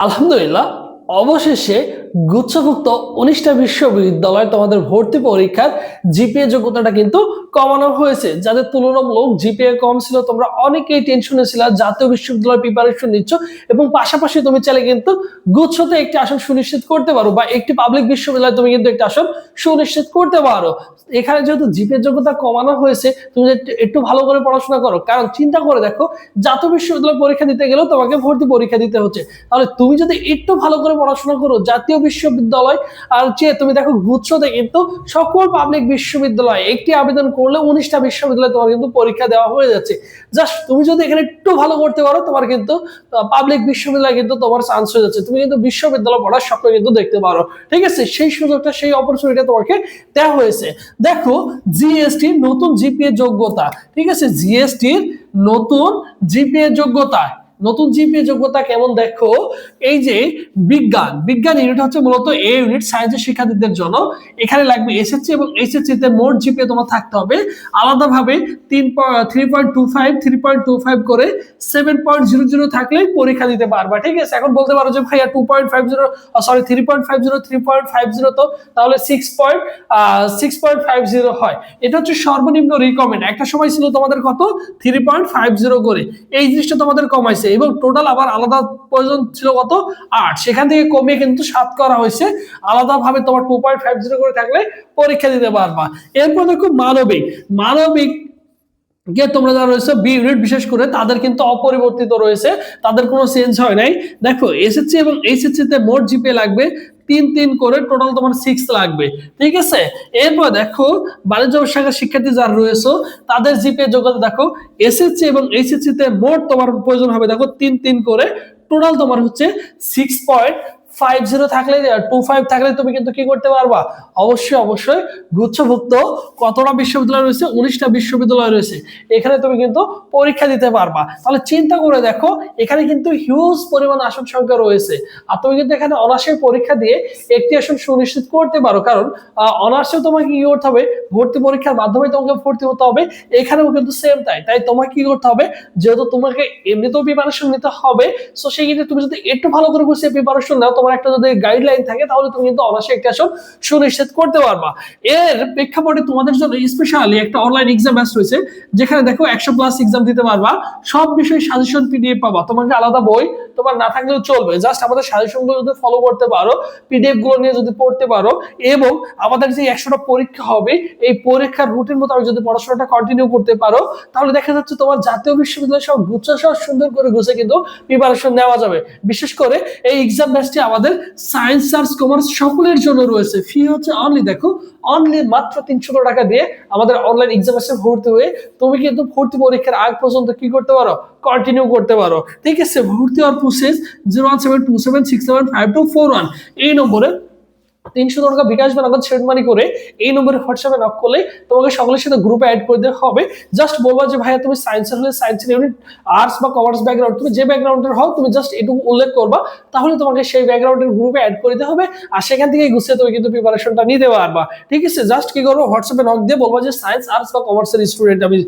আলহামদুলিল্লাহ অবশেষে গুচ্ছভুক্ত উনিশটা বিশ্ববিদ্যালয় তোমাদের ভর্তি পরীক্ষার জিপিএ যোগ্যতাটা কিন্তু কমানো হয়েছে। যাদের তুলনামূলক জিপিএ কম ছিল, তোমরা অনেকেই টেনশনে ছিল, জাতীয় বিশ্ববিদ্যালয় প্রিপারেশন নিচ্ছ এবং পাশাপাশি তুমি চাইলে কিন্তু গুচ্ছতে একটি আসন সুনিশ্চিত করতে পারো বা একটি পাবলিক বিশ্ববিদ্যালয়ে তুমি কিন্তু একটি আসন সুনিশ্চিত করতে পারো। এখানে যেহেতু জিপিএ যোগ্যতা কমানো হয়েছে, তুমি একটু ভালো করে পড়াশোনা করো। কারণ চিন্তা করে দেখো, জাতীয় বিশ্ববিদ্যালয় পরীক্ষা দিতে গেলেও তোমাকে ভর্তি পরীক্ষা দিতে হচ্ছে। তাহলে তুমি যদি একটু ভালো করে পড়াশোনা করো, জাতীয় বিশ্ববিদ্যালয়, আর তুমি দেখো গুচ্ছতে কিন্তু সকল পাবলিক বিশ্ববিদ্যালয় একটি আবেদন করলে উনিশটা বিশ্ববিদ্যালয় তোমার কিন্তু পরীক্ষা দেওয়া হয়ে যাচ্ছে। জাস্ট তুমি যদি এখানে একটু ভালো করতে পারো, তোমার কিন্তু পাবলিক বিশ্ববিদ্যালয় কিন্তু তোমার চান্স হয়ে যাচ্ছে। তুমি কিন্তু বিশ্ববিদ্যালয় পড়ার স্বপ্ন কিন্তু দেখতে পারো। ঠিক আছে? সেই সুযোগটা, সেই অপরচুনিটি তোমাকে দেওয়া হয়েছে। দেখো জিএসটি নতুন জিপিএ যোগ্যতা। ঠিক আছে? জিএসটির নতুন জিপিএ যোগ্যতা। নতুন জিপিএ যোগ্যতা কেমন দেখো? এই যে বিজ্ঞান বিজ্ঞান ইউনিট হচ্ছে মূলত এ ইউনিট সায়েন্সের শিক্ষার্থীদের জন্য। এখানে লাগবে এসএসসি এবং এসএসসি তে মোট জিপিএ তোমার থাকতে হবে আলাদাভাবে তিন three point three point five করে সেভেন পয়েন্ট জিরো জিরো থাকলেই পরীক্ষা দিতে পারবা, ঠিক আছে? এখন বলতে পারো যে ভাইয়া two point five zero sorry three point five zero three point five zero তো তাহলে six point six point five zero হয়। এটা হচ্ছে সর্বনিম্ন রিকমেন্ড একটা সময় ছিল তোমাদের কত? থ্রি পয়েন্ট ফাইভ জিরো করে। এই জিনিসটা তোমাদের কমাইছে। এবং টোটাল আবার আলাদা প্রয়োজন ছিল কত? আট। সেখান থেকে কমিয়ে কিন্তু সাত করা হয়েছে। আলাদাভাবে তোমার টু পয়েন্ট ফাইভ জিরো করে থাকলে পরীক্ষা দিতে পারবা। এরপর দেখো মানবিক। মানবিক কে তোমরা যারা রয়েছে বি ইউনিট বিশেষ করে, তাদের কিন্তু অপরিবর্তিত রয়েছে। তাদের কোনো চেঞ্জ হয় নাই। দেখো এসএসসি এবং এইচএসসি তে মোট জিপে লাগবে তিন তিন করে টোটাল তোমার সিক্স লাগবে। ঠিক আছে? এরপর দেখো, বাণিজ্য শাখার শিক্ষার্থী যারা রয়েছে, তাদের জিপে যোগ্যতা দেখো এসএসসি এবং এইচএসসি তে মোট তোমার প্রয়োজন হবে দেখো তিন তিন করে। টোটাল তোমার হচ্ছে সিক্স পয়েন্ট ফাইভ জিরো থাকলে টু ফাইভ থাকলে তুমি কিন্তু কি করতে পারবা? অবশ্যই অবশ্যই গুচ্ছভুক্ত কতটা বিশ্ববিদ্যালয় রয়েছে? উনিশটা বিশ্ববিদ্যালয় রয়েছে। এখানে তুমি কিন্তু পরীক্ষা দিতে পারবা। তাহলে চিন্তা করে দেখো, এখানে কিন্তু হিউজ পরিমাণ আসন সংখ্যা রয়েছে। আর তুমি কিন্তু এখানে অনার্সের পরীক্ষা দিয়ে একটি আসন সুনিশ্চিত করতে পারো। কারণ অনার্সে তোমাকে কি করতে হবে? ভর্তি পরীক্ষার মাধ্যমে তোমাকে ভর্তি হতে হবে। এখানেও কিন্তু সেম তাই। তাই তোমাকে কি করতে হবে? যেহেতু তোমাকে এমনিতেও প্রিপারেশন নিতে হবে সো সেই ক্ষেত্রে তুমি যদি একটু ভালো করে গুছিয়ে প্রিপারেশন নাও তোমার একটা যদি গাইডলাইন থাকে, তাহলে তুমি কিন্তু অনার্সে একটি আসন সুনিশ্চিত করতে পারবা। এর প্রেক্ষাপটে তোমাদের জন্য স্পেশালি একটা অনলাইন এক্সাম ব্যাচ রয়েছে, যেখানে দেখো একশো প্লাস এক্সাম দিতে পারবা। সব বিষয়ে সাজেশন পিডিএফ পাবা। তোমাকে আলাদা বই, তোমার না থাকলেও চলবে। জাস্ট আমাদের সাজেশনগুলো যদি ফলো করতে পারো পিডিএফগুলো নিয়ে যদি পড়তে পারো, এবং আমাদের যে একশোটা পরীক্ষা হবে, এই পরীক্ষার রুটিন মতো যদি পড়াশোনাটা কন্টিনিউ করতে পারো, তাহলে দেখা যাচ্ছে তোমার জাতীয় বিশ্ববিদ্যালয় সব গুচ্ছ সহ সুন্দর করে গুছে কিন্তু প্রিপারেশন নেওয়া যাবে। বিশেষ করে এই এক্সাম ব্যাচটি আমাদের সায়েন্স আর্টস কমার্স সকলের জন্য রয়েছে। ফি হচ্ছে অনলি দেখো অনলি মাত্র তিনশো টাকা দিয়ে আমাদের অনলাইন এক্সাম ব্যাচে ভর্তি হয়ে তুমি কিন্তু ভর্তি পরীক্ষার আগ পর্যন্ত কি করতে পারো? কন্টিনিউ করতে পারো। ঠিক আছে, ভর্তি হওয়ার process zero one seven two seven six seven five two four one এই নম্বরে তিনশো টাকা বিকাশ বা নগদ সেট মানি করে এই নম্বরে হোয়াটসঅ্যাপে নক করলে তোমাকে সকলের সাথে গ্রুপে অ্যাড করে দেওয়া হবে। জাস্ট বলবা যে, ভাইয়া, তুমি সায়েন্সের হলে সায়েন্সের ইউনিট আর্টস বা কমার্স ব্যাকগ্রাউন্ড তুমি যে ব্যাকগ্রাউন্ডের হও, তুমি জাস্ট এটুকু উল্লেখ করবা, তাহলে তোমাকে সেই ব্যাকগ্রাউন্ডের গ্রুপে অ্যাড করে দেওয়া হবে আর সেখান থেকে গুছিয়ে তুমি কিন্তু প্রিপারেশনটা নিতে পারবা। ঠিক আছে? জাস্ট কি করব? হোয়াটসঅ্যাপে নক দিয়ে বলবা যে সায়েন্স আর্টস বা কমার্সের স্টুডেন্ট আমি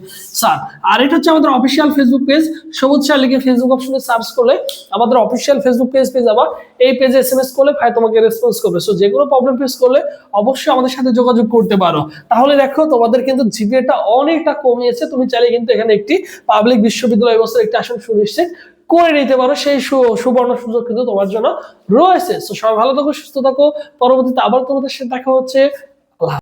স্যার আর এটা হচ্ছে আমাদের official Facebook page Sabuj sir লিখে ফেসবুক অপশনে সার্চ করলে আমাদের অফিসিয়াল ফেসবুক পেজ পেয়ে যাবা। এই পেজে এস এম এস করলে ভাই তোমাকে রেসপন্স করবে। সো যে কোনো প্রবলেম ফেস করলে অবশ্যই আমাদের সাথে যোগাযোগ করতে পারো। তাহলে দেখো, তোমাদের কিন্তু জিপিএটা অনেকটা কমিয়েছে। তুমি চাইলে কিন্তু এখানে একটি পাবলিক বিশ্ববিদ্যালয় ব্যবস্থার একটি আসন সুনিশ্চিত করে নিতে পারো। সেই সুবর্ণ সুযোগ কিন্তু তোমার জন্য রয়েছে। তো সবাই ভালো থাকো, সুস্থ থাকো। পরবর্তীতে আবার তোমাদের সাথে দেখা হচ্ছে।